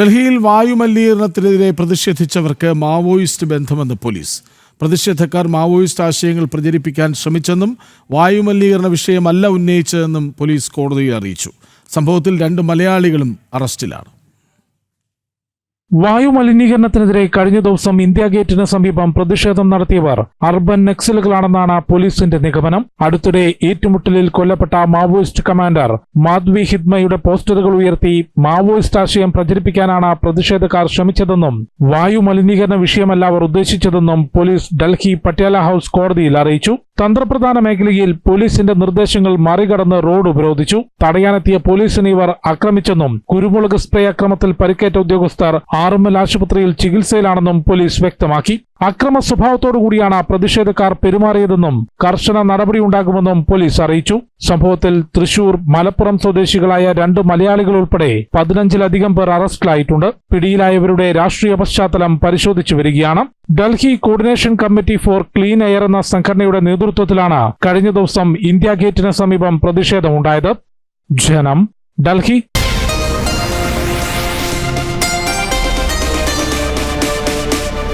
ഡൽഹിയിൽ വായുമലിനീകരണത്തിനെതിരെ പ്രതിഷേധിച്ചവർക്ക് മാവോയിസ്റ്റ് ബന്ധമെന്ന് പോലീസ്. പ്രതിഷേധക്കാർ മാവോയിസ്റ്റ് ആശയങ്ങൾ പ്രചരിപ്പിക്കാൻ ശ്രമിച്ചെന്നും വായുമലിനീകരണ വിഷയമല്ല ഉന്നയിച്ചതെന്നും പോലീസ് കോടതിയെ അറിയിച്ചു. സംഭവത്തിൽ രണ്ട് മലയാളികളും അറസ്റ്റിലാണ്. വായു മലിനീകരണത്തിനെതിരെ കഴിഞ്ഞ ദിവസം ഇന്ത്യ ഗേറ്റിന് സമീപം പ്രതിഷേധം നടത്തിയവർ അർബൻ നക്സലുകളാണെന്നാണ് പോലീസിന്റെ നിഗമനം. അടുത്തിടെ ഏറ്റുമുട്ടലിൽ കൊല്ലപ്പെട്ട മാവോയിസ്റ്റ് കമാൻഡർ മാധ്വി ഹിദ്മയുടെ പോസ്റ്ററുകൾ ഉയർത്തി മാവോയിസ്റ്റ് ആശയം പ്രചരിപ്പിക്കാനാണ് പ്രതിഷേധക്കാർ ശ്രമിച്ചതെന്നും വായുമലിനീകരണ വിഷയമല്ല അവർ ഉദ്ദേശിച്ചതെന്നും പോലീസ് ഡൽഹി പട്യാല ഹൌസ് കോടതിയിൽ അറിയിച്ചു. തന്ത്രപ്രധാന മേഖലയിൽ പോലീസിന്റെ നിർദ്ദേശങ്ങൾ മറികടന്ന് റോഡ് ഉപരോധിച്ചു. തടയാനെത്തിയ പോലീസിനെ ഇവർ ആക്രമിച്ചെന്നും കുരുമുളക് സ്പ്രേ അക്രമത്തിൽ പരിക്കേറ്റ ഉദ്യോഗസ്ഥർ ആറുമ്മൽ ആശുപത്രിയിൽ ചികിത്സയിലാണെന്നും പോലീസ് വ്യക്തമാക്കി. അക്രമ സ്വഭാവത്തോടു കൂടിയാണ് പ്രതിഷേധക്കാർ പെരുമാറിയതെന്നും കർശന നടപടിയുണ്ടാകുമെന്നും പോലീസ് അറിയിച്ചു. സംഭവത്തിൽ തൃശൂർ മലപ്പുറം സ്വദേശികളായ രണ്ട് മലയാളികൾ ഉൾപ്പെടെ പതിനഞ്ചിലധികം പേർ അറസ്റ്റിലായിട്ടുണ്ട്. പിടിയിലായവരുടെ രാഷ്ട്രീയ പശ്ചാത്തലം പരിശോധിച്ചു വരികയാണ്. Delhi coordination committee for clean air എന്ന സംഘടനയുടെ നേതൃത്വത്തിലാണ് കഴിഞ്ഞ ദിവസം ഇന്ത്യ ഗേറ്റിന് സമീപം പ്രതിഷേധമുണ്ടായത്. ജനം ഡൽഹി.